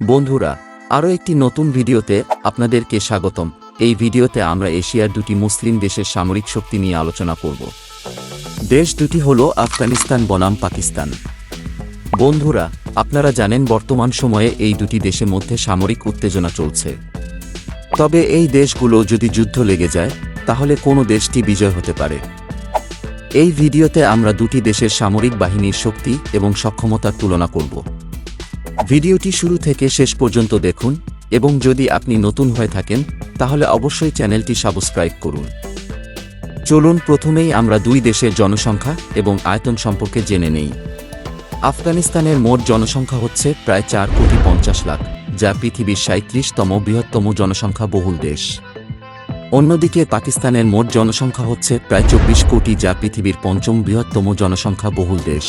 বন্ধুরা, আরও একটি নতুন ভিডিওতে আপনাদেরকে স্বাগতম। এই ভিডিওতে আমরা এশিয়ার দুটি মুসলিম দেশের সামরিক শক্তি নিয়ে আলোচনা করব। দেশ দুটি হল আফগানিস্তান, বনাম, পাকিস্তান। বন্ধুরা, আপনারা জানেন বর্তমান সময়ে এই দুটি দেশের মধ্যে সামরিক উত্তেজনা চলছে। তবে এই দেশগুলো যদি যুদ্ধ লেগে যায়, তাহলে কোনো দেশটি বিজয় হতে পারে। এই ভিডিওতে আমরা দুটি দেশের সামরিক বাহিনীর শক্তি এবং সক্ষমতার তুলনা করব। ভিডিওটি শুরু থেকে শেষ পর্যন্ত দেখুন এবং যদি আপনি নতুন হয়ে থাকেন, তাহলে অবশ্যই চ্যানেলটি সাবস্ক্রাইব করুন। চলুন প্রথমেই আমরা দুই দেশের জনসংখ্যা এবং আয়তন সম্পর্কে জেনে নেই। আফগানিস্তানের মোট জনসংখ্যা হচ্ছে প্রায় চার কোটি পঞ্চাশ লাখ, যা পৃথিবীর সাঁত্রিশতম বৃহত্তম জনসংখ্যা বহুল দেশ। অন্যদিকে পাকিস্তানের মোট জনসংখ্যা হচ্ছে প্রায় চব্বিশ কোটি, যা পৃথিবীর পঞ্চম বৃহত্তম জনসংখ্যা বহুল দেশ।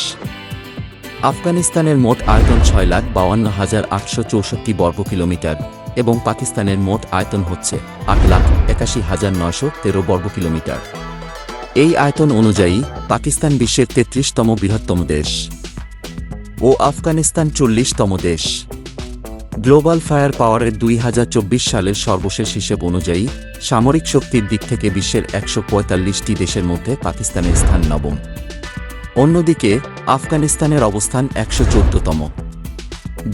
আফগানিস্তানের মোট আয়তন ছয় লাখ বাউান্ন হাজার আটশো চৌষট্টি বর্গ কিলোমিটার এবং পাকিস্তানের মোট আয়তন হচ্ছে আট লাখ একাশি হাজার নয়শো তেরো বর্গ কিলোমিটার। এই আয়তন অনুযায়ী পাকিস্তান বিশ্বের তেত্রিশতম বৃহত্তম দেশ ও আফগানিস্তান চল্লিশতম দেশ। গ্লোবাল ফায়ার পাওয়ারের দুই হাজার চব্বিশ সালের সর্বশেষ হিসেব অনুযায়ী সামরিক শক্তির দিক থেকে বিশ্বের একশো পঁয়তাল্লিশটি দেশের মধ্যে পাকিস্তানের স্থান নবম। অন্যদিকে, আফগানিস্তানের অবস্থান একশো চোদ্দতম।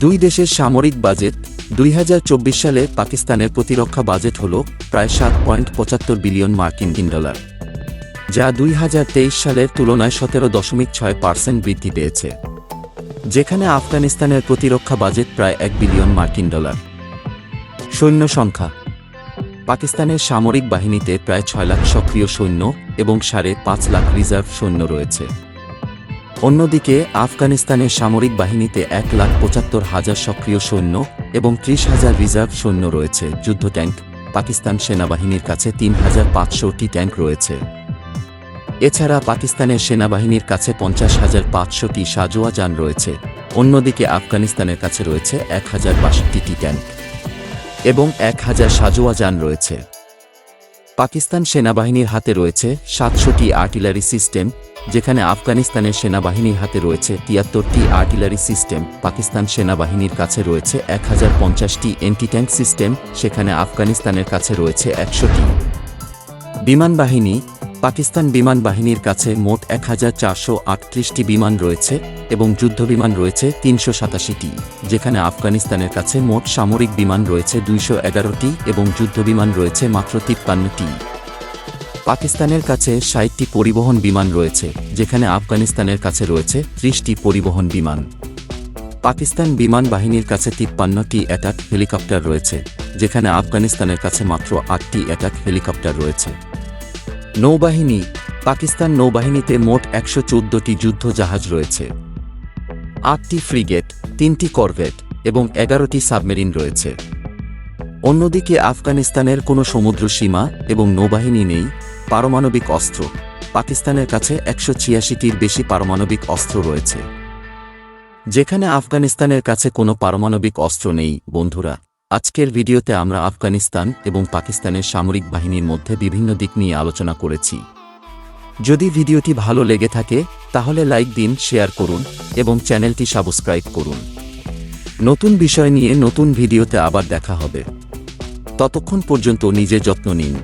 দুই দেশের সামরিক বাজেট দুই হাজার চব্বিশ সালে পাকিস্তানের প্রতিরক্ষা বাজেট হল প্রায় সাত পয়েন্ট পঁচাত্তর বিলিয়ন মার্কিন ডলার, যা দুই হাজার তেইশ সালের তুলনায় সতেরো দশমিক ছয় পার্সেন্ট বৃদ্ধি পেয়েছে, যেখানে আফগানিস্তানের প্রতিরক্ষা বাজেট প্রায় এক বিলিয়ন মার্কিন ডলার। সৈন্য সংখ্যা, পাকিস্তানের সামরিক বাহিনীতে প্রায় ছয় লাখ সক্রিয় সৈন্য এবং সাড়ে পাঁচ লাখ রিজার্ভ সৈন্য রয়েছে। অন্যদিকে, আফগানিস্তানের সামরিক বাহিনীতে এক লাখ পঁচাত্তর হাজার সক্রিয় সৈন্য এবং ত্রিশ হাজার রিজার্ভ সৈন্য রয়েছে। যুদ্ধ ট্যাঙ্ক, পাকিস্তান সেনাবাহিনীর কাছে তিন হাজার পাঁচশোটি ট্যাঙ্ক রয়েছে। এছাড়া পাকিস্তানের সেনাবাহিনীর কাছে পঞ্চাশ হাজার পাঁচশোটি সাজোয়া যান রয়েছে। অন্যদিকে, আফগানিস্তানের কাছে রয়েছে এক হাজার বাষট্টিটি ট্যাঙ্ক এবং এক হাজার সাজোয়া যান রয়েছে। পাকিস্তান সেনাবাহিনীর হাতে রয়েছে সাতশোটি আর্টিলারি সিস্টেম যেখানে আফগানিস্তানের সেনাবাহিনীর হাতে রয়েছে তিয়াত্তরটি আর্টিলারি সিস্টেম, পাকিস্তান সেনাবাহিনীর কাছে রয়েছে এক হাজার পঞ্চাশটি এন্টি ট্যাঙ্ক সিস্টেম, সেখানে আফগানিস্তানের কাছে রয়েছে একশোটি। বিমান বাহিনী, পাকিস্তান বিমান বাহিনীর কাছে মোট এক হাজার চারশো আটত্রিশটি বিমান রয়েছে এবং যুদ্ধবিমান রয়েছে তিনশো সাতাশিটি, যেখানে আফগানিস্তানের কাছে মোট সামরিক বিমান রয়েছে দুইশো এগারোটি এবং যুদ্ধবিমান রয়েছে মাত্র তিপ্পান্নটি। পাকিস্তানের কাছে ষাটটি পরিবহন বিমান রয়েছে, যেখানে আফগানিস্তানের কাছে রয়েছে ত্রিশটি পরিবহন বিমান। পাকিস্তান বিমান বাহিনীর কাছে তিপ্পান্নটি অ্যাটাক হেলিকপ্টার রয়েছে, যেখানে আফগানিস্তানের কাছে মাত্র আটটি অ্যাটাক হেলিকপ্টার রয়েছে। নৌবাহিনী, পাকিস্তান নৌবাহিনীতে মোট একশো চোদ্দটি যুদ্ধ জাহাজ রয়েছে। আটটি ফ্রিগেট, তিনটি করভেট এবং এগারোটি সাবমেরিন রয়েছে। অন্যদিকে আফগানিস্তানের কোনো সমুদ্র সীমা এবং নৌবাহিনী নেই পারমাণবিক অস্ত্র। পাকিস্তানের কাছে একশো ছিয়াশিটির বেশি পারমাণবিক অস্ত্র রয়েছে। যেখানে আফগানিস্তানের কাছে কোনো পারমাণবিক অস্ত্র নেই, বন্ধুরা। আজকের ভিডিওতে আমরা আফগানিস্তান এবং পাকিস্তানের সামরিক বাহিনীর মধ্যে বিভিন্ন দিক নিয়ে আলোচনা করেছি। যদি ভিডিওটি ভালো লেগে থাকে, তাহলে লাইক দিন, শেয়ার করুন এবং চ্যানেলটি সাবস্ক্রাইব করুন। নতুন বিষয় নিয়ে নতুন ভিডিওতে আবার দেখা হবে। ততক্ষণ পর্যন্ত নিজে যত্ন নিন।